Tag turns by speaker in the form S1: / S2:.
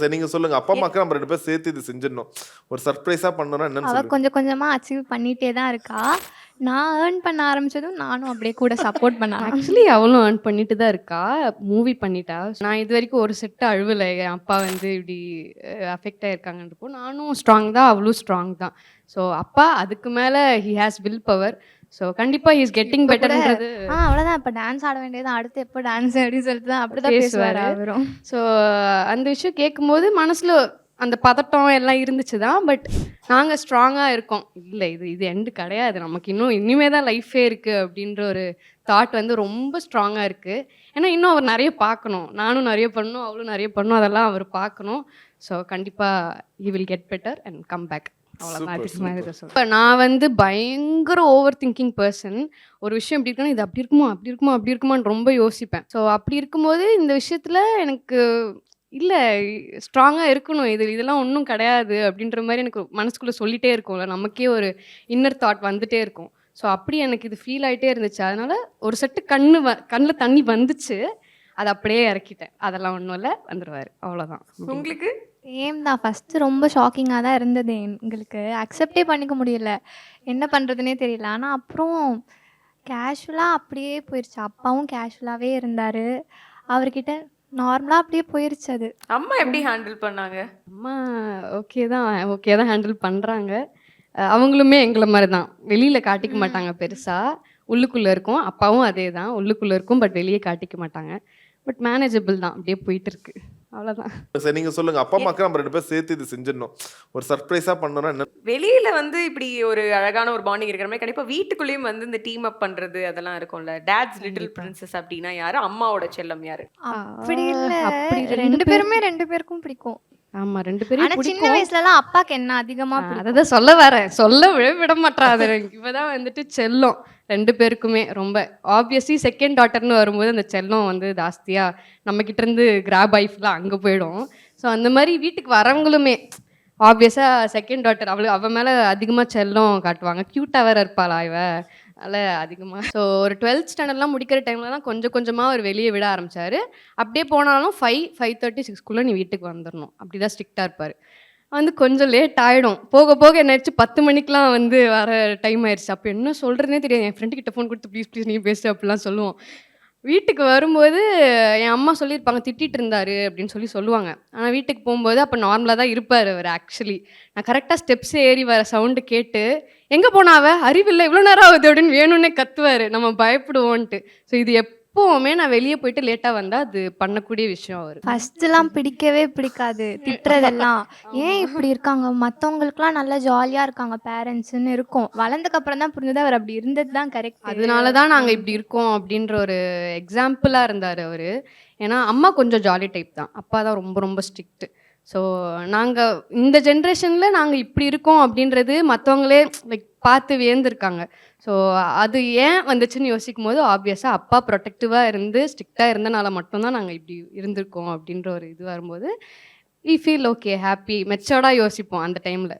S1: சரி நீங்க சொல்லுங்க. அப்பா அம்மாக்கு நம்ம ரெண்டு பேரும் சேர்த்து இது செஞ்சிடணும். ஒரு சர்ப்ரைஸா பண்ணணும்னா
S2: அவ கொஞ்சம் கொஞ்சமா அச்சீவ் பண்ணிட்டே தான் இருக்கா. நான் ஏர்ன் பண்ண ஆரம்பிச்சதும் நானும் அப்படியே கூட சப்போர்ட் பண்ண ஆரம்பிச்சேன்
S3: ஆக்சுவலி அவளும் ஏர்ன் பண்ணிட்டு தான் இருக்கா. மூவி பண்ணிட்டா. நான் இது வரைக்கும் ஒரு செட்டு அழுவலை. என் அப்பா வந்து இப்படி அஃபெக்ட் ஆயிருக்காங்கன்றப்போ நானும் ஸ்ட்ராங் தான் அவளும் ஸ்ட்ராங் தான். ஸோ அப்பா அதுக்கு மேலே he has will power so கண்டிப்பாக இஸ் கெட்டிங் பெட்டர்ன்றது
S2: ஆ அவ்வளவுதான். இப்ப டான்ஸ் ஆட வேண்டியது அடுத்து எப்போ டான்ஸ் அப்படின்னு சொல்லிட்டு தான் அப்படிதான் பேசுவாரு.
S3: பேசுவாரு.
S2: அவரும்
S3: ஸோ அந்த விஷயம் கேட்கும்போது மனசில் அந்த பதட்டம் எல்லாம் இருந்துச்சு தான் பட் நாங்கள் ஸ்ட்ராங்காக இருக்கோம். இல்லை இது இது எண்டு கிடையாது. நமக்கு இன்னும் இனிமே தான் லைஃபே இருக்குது அப்படின்ற ஒரு தாட் வந்து ரொம்ப ஸ்ட்ராங்காக இருக்குது ஏன்னா இன்னும் அவர் நிறைய பார்க்கணும். நானும் நிறைய பண்ணணும் அவளும் நிறைய பண்ணணும் அதெல்லாம் அவர் பார்க்கணும். ஸோ கண்டிப்பாக he will get better and come back அவ்வளோதான். இப்ப நான் வந்து பயங்கர ஓவர் திங்கிங் பர்சன் ஒரு விஷயம் இப்படி இருக்குன்னா இது அப்படி இருக்குமோ அப்படி இருக்குமோ அப்படி இருக்குமான்னு ரொம்ப யோசிப்பேன். ஸோ அப்படி இருக்கும்போது இந்த விஷயத்தில் எனக்கு இல்லை ஸ்ட்ராங்காக இருக்கணும். இது இதெல்லாம் ஒன்றும் கிடையாது அப்படின்ற மாதிரி எனக்கு மனசுக்குள்ளே சொல்லிட்டே இருக்கும்ல. நமக்கே ஒரு இன்னர் தாட் வந்துட்டே இருக்கும். ஸோ அப்படி எனக்கு இது ஃபீல் ஆகிட்டே இருந்துச்சு. அதனால ஒரு செட்டு கண்ணு வ கண்ணில் தண்ணி வந்துச்சு. அதை அப்படியே இறக்கிட்டேன். அதெல்லாம் ஒன்றும் இல்லை வந்துடுவார் அவ்வளோதான்
S4: உங்களுக்கு
S2: சேம் தான். ஃபஸ்ட்டு ரொம்ப ஷாக்கிங்காக தான் இருந்தது எங்களுக்கு. அக்செப்டே பண்ணிக்க முடியல. என்ன பண்ணுறதுனே தெரியல. ஆனால் அப்புறம் கேஷுவலாக அப்படியே போயிடுச்சு அப்பாவும் கேஷுவலாகவே இருந்தார். அவர்கிட்ட நார்மலாக அப்படியே போயிருச்சு அது.
S4: அம்மா எப்படி ஹேண்டில் பண்ணாங்க?
S3: அம்மா ஓகே தான். ஓகே தான் ஹேண்டில் பண்ணுறாங்க அவங்களுமே எங்களை மாதிரி தான். வெளியில் காட்டிக்க மாட்டாங்க பெருசாக உள்ளுக்குள்ளே இருக்கும். அப்பாவும் அதே தான். உள்ளுக்குள்ளே இருக்கும் பட் வெளியே காட்டிக்க மாட்டாங்க. பட் மேனேஜபிள் தான். அப்படியே போயிட்டு இருக்கு அவ்வளோதான்
S1: சரி நீங்க சொல்லுங்க. அப்பா அம்மாக்கு நம்ம ரெண்டு பேரும் சேர்த்து இது செஞ்சிடணும். ஒரு சர்ப்ரைஸா பண்ணணும்னா என்ன?
S4: வெளியில வந்து இப்படி ஒரு அழகான ஒரு பாண்டிங் இருக்கிற மாதிரி கண்டிப்பா வீட்டுக்குள்ளேயும் வந்து இந்த டீம் அப் பண்றது அதெல்லாம் இருக்கும்ல. டேட்ஸ் லிட்டில் பிரின்சஸ் அப்படின்னா யாரு? அம்மாவோட செல்லம் யாரு?
S2: அப்படி இல்லை. ரெண்டு பேருமே ரெண்டு பேருக்கும் பிடிக்கும்.
S3: ஆமாம் ரெண்டு பேரும்
S2: ஆனா சின்ன
S3: பிடிக்கும்.
S2: வயசுலலாம் அப்பாக்கு என்ன அதிகமா பிடிக்கும்?
S3: அதை சொல்ல வரேன். சொல்ல விட மாட்டாது இப்போதான் வந்துட்டு செல்லம். ரெண்டு பேருக்குமே ரொம்ப. ஆப்வியஸ்லி செகண்ட் டாட்டர்னு வரும்போது அந்த செல்லம் வந்து ஜாஸ்தியாக நம்மக்கிட்ட இருந்து கிராப் ஆயிஃப்லாம் அங்கே போயிடும். ஸோ அந்த மாதிரி வீட்டுக்கு வரவங்களுமே ஆப்வியஸாக செகண்ட் டாட்டர் அவளு அவ மேலே அதிகமாக செல்லம் காட்டுவாங்க. க்யூட்டாக வேற இருப்பாளா இவ? அதில் அதிகமாக ஸோ ஒரு டுவெல்த் ஸ்டாண்டர்ட்லாம் முடிக்கிற டைமில் தான் கொஞ்சம் கொஞ்சமாக அவர் வெளியே விட ஆரம்பித்தார் அப்படியே போனாலும் ஃபைவ் ஃபைவ் தேர்ட்டி சிக்ஸ்க்குள்ளே நீ வீட்டுக்கு வந்துடணும் அப்படி தான் ஸ்ட்ரிக்டாக இருப்பார். வந்து கொஞ்சம் லேட் ஆகிடும் போக போக என்ன பத்து மணிக்கெலாம் வந்து வர டைம் ஆயிடுச்சு. அப்போ என்ன சொல்கிறதுனே தெரியாது. என் ஃப்ரெண்டு கிட்ட ஃபோன் கொடுத்து ப்ளீஸ் ப்ளீஸ் நீ பேசு அப்படிலாம் சொல்லுவோம். வீட்டுக்கு வரும்போது என் அம்மா சொல்லியிருப்பாங்க திட்டிட்டு இருந்தார் அப்படின்னு சொல்லி சொல்லுவாங்க. ஆனால் வீட்டுக்கு போகும்போது அப்போ நார்மலாக தான் இருப்பார் அவர் ஆக்சுவலி நான் கரெக்டாக ஸ்டெப்ஸ் ஏறி வர சவுண்டு கேட்டு எங்கே போனாவ அறிவில்லை இவ்வளோ நேரம் ஆகுது அப்படின்னு வேணும்னே கத்துவார். நம்ம பயப்படுவோன்ட்டு. ஸோ இது எப் எப்போவுமே நான் வெளியே போயிட்டு லேட்டாக வந்தால் அது பண்ணக்கூடிய விஷயம் அவர்.
S2: ஃபர்ஸ்ட்லாம் பிடிக்கவே பிடிக்காது. திட்டுறதெல்லாம். ஏன் இப்படி இருக்காங்க? மற்றவங்களுக்குலாம் நல்லா ஜாலியாக இருக்காங்க பேரண்ட்ஸ்னு இருக்கும். வளர்ந்ததுக்கு அப்புறம் தான் புரிஞ்சது அவர் அப்படி இருந்தது தான் கரெக்ட்
S3: அதனால தான் நாங்கள் இப்படி இருக்கோம் அப்படின்ற ஒரு எக்ஸாம்பிளாக இருந்தார் அவர். ஏன்னா அம்மா கொஞ்சம் ஜாலி டைப் தான். அப்பா தான் ரொம்ப ரொம்ப ஸ்ட்ரிக்ட்டு ஸோ நாங்கள் இந்த ஜென்ரேஷனில் நாங்கள் இப்படி இருக்கோம் அப்படின்றது மற்றவங்களே லைக் பார்த்து வியந்திருக்காங்க. ஸோ அது ஏன் வந்துச்சுன்னு யோசிக்கும் போது ஆப்வியஸாக அப்பா ப்ரொடெக்டிவாக இருந்து ஸ்ட்ரிக்டாக இருந்தனால மட்டும்தான் நாங்கள் இப்படி இருந்திருக்கோம் அப்படின்ற ஒரு இது வரும்போது வி ஃபீல் ஓகே ஹாப்பி மெச்சோர்டாக யோசிப்போம் அந்த டைமில்